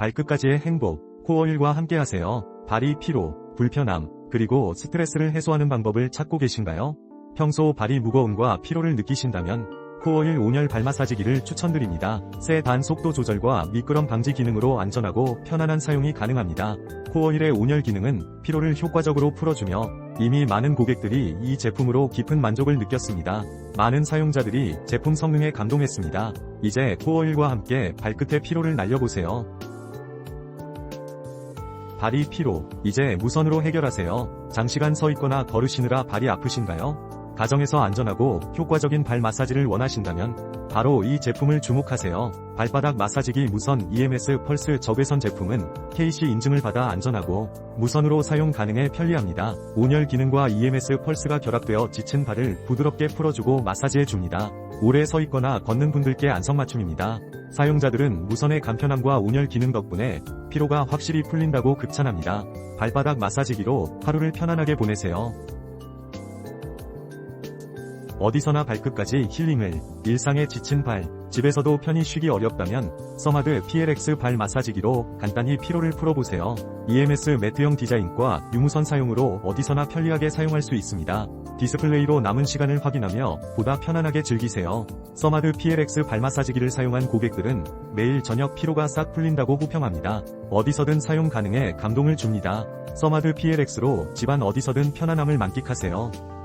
발끝까지의 행복, 코어일과 함께하세요. 발이 피로, 불편함, 그리고 스트레스를 해소하는 방법을 찾고 계신가요? 평소 발이 무거움과 피로를 느끼신다면 코어일 온열 발 마사지기를 추천드립니다. 새단 속도 조절과 미끄럼 방지 기능으로 안전하고 편안한 사용이 가능합니다. 코어일의 온열 기능은 피로를 효과적으로 풀어주며 이미 많은 고객들이 이 제품으로 깊은 만족을 느꼈습니다. 많은 사용자들이 제품 성능에 감동했습니다. 이제 코어일과 함께 발끝의 피로를 날려보세요. 발이 피로, 이제 무선으로 해결하세요. 장시간 서 있거나 걸으시느라 발이 아프신가요? 가정에서 안전하고 효과적인 발 마사지를 원하신다면 바로 이 제품을 주목하세요. 발바닥 마사지기 무선 EMS 펄스 적외선 제품은 KC 인증을 받아 안전하고 무선으로 사용 가능해 편리합니다. 온열 기능과 EMS 펄스가 결합되어 지친 발을 부드럽게 풀어주고 마사지해줍니다. 오래 서 있거나 걷는 분들께 안성맞춤입니다. 사용자들은 무선의 간편함과 온열 기능 덕분에 피로가 확실히 풀린다고 극찬합니다. 발바닥 마사지기로 하루를 편안하게 보내세요. 어디서나 발끝까지 힐링을, 일상에 지친 발, 집에서도 편히 쉬기 어렵다면 서마드 PLX 발 마사지기로 간단히 피로를 풀어보세요. EMS 매트형 디자인과 유무선 사용으로 어디서나 편리하게 사용할 수 있습니다. 디스플레이로 남은 시간을 확인하며 보다 편안하게 즐기세요. 서마드 PLX 발 마사지기를 사용한 고객들은 매일 저녁 피로가 싹 풀린다고 호평합니다. 어디서든 사용 가능해 감동을 줍니다. 서마드 PLX로 집안 어디서든 편안함을 만끽하세요.